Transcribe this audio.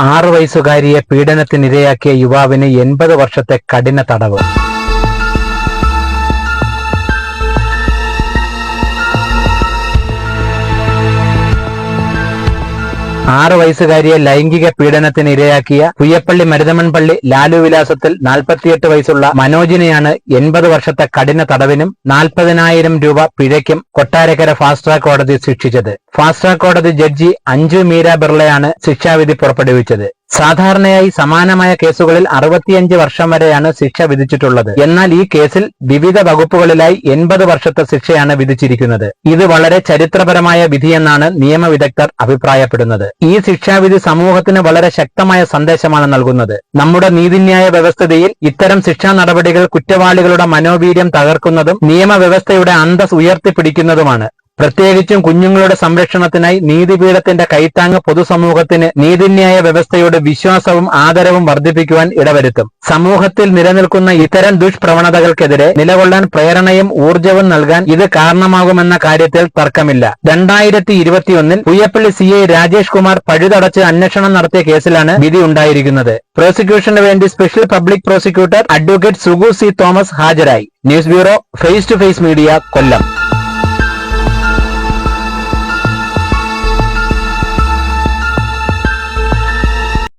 ആറു വയസ്സുകാരിയെ പീഡനത്തിനിരയാക്കിയ യുവാവിന് എൺപത് വർഷത്തെ കഠിന തടവ്. ആറു വയസ്സുകാരിയെ ലൈംഗിക പീഡനത്തിന് ഇരയാക്കിയ പുയ്യപ്പള്ളി മരുതമൺപള്ളി ലാലു വിലാസത്തിൽ നാൽപ്പത്തിയെട്ട് വയസ്സുള്ള മനോജിനെയാണ് എൺപത് വർഷത്തെ കഠിന തടവിനും നാൽപ്പതിനായിരം രൂപ പിഴയ്ക്കും കൊട്ടാരക്കര ഫാസ്റ്റ് ട്രാക്ക് കോടതി ശിക്ഷിച്ചത്. ഫാസ്റ്റ് ട്രാക്ക് കോടതി ജഡ്ജി അഞ്ജു മീര ബിർളയാണ് ശിക്ഷാവിധി പുറപ്പെടുവിച്ചത്. സാധാരണയായി സമാനമായ കേസുകളിൽ അറുപത്തിയഞ്ച് വർഷം വരെയാണ് ശിക്ഷ വിധിച്ചിട്ടുള്ളത്. എന്നാൽ ഈ കേസിൽ വിവിധ വകുപ്പുകളിലായി എൺപത് വർഷത്തെ ശിക്ഷയാണ് വിധിച്ചിരിക്കുന്നത്. ഇത് വളരെ ചരിത്രപരമായ വിധിയെന്നാണ് നിയമവിദഗ്ധർ അഭിപ്രായപ്പെടുന്നത്. ഈ ശിക്ഷാവിധി സമൂഹത്തിന് വളരെ ശക്തമായ സന്ദേശമാണ് നൽകുന്നത്. നമ്മുടെ നീതിന്യായ വ്യവസ്ഥതയിൽ ഇത്തരം ശിക്ഷാ നടപടികൾ കുറ്റവാളികളുടെ മനോവീര്യം തകർക്കുന്നതും നിയമവ്യവസ്ഥയുടെ അന്തസ് ഉയർത്തിപ്പിടിക്കുന്നതുമാണ്. പ്രത്യേകിച്ചും കുഞ്ഞുങ്ങളുടെ സംരക്ഷണത്തിനായി നീതിപീഠത്തിന്റെ കൈത്താങ് പൊതുസമൂഹത്തിന് നീതിന്യായ വ്യവസ്ഥയുടെ വിശ്വാസവും ആദരവും വർദ്ധിപ്പിക്കുവാൻ ഇടവരുത്തും. സമൂഹത്തിൽ നിലനിൽക്കുന്ന ഇത്തരം ദുഷ്പ്രവണതകൾക്കെതിരെ നിലകൊള്ളാൻ പ്രേരണയും ഊർജവും നൽകാൻ ഇത് കാരണമാകുമെന്ന കാര്യത്തിൽ തർക്കമില്ല. രണ്ടായിരത്തി ഇരുപത്തിയൊന്നിൽ പുയ്യപ്പള്ളി സി ഐ രാജേഷ് കുമാർ പഴുതടച്ച് അന്വേഷണം നടത്തിയ കേസിലാണ് വിധി ഉണ്ടായിരിക്കുന്നത്. പ്രോസിക്യൂഷന് വേണ്ടി special public prosecutor advocate Sugu C Thomas ഹാജരായി. News bureau face to face media Kollam.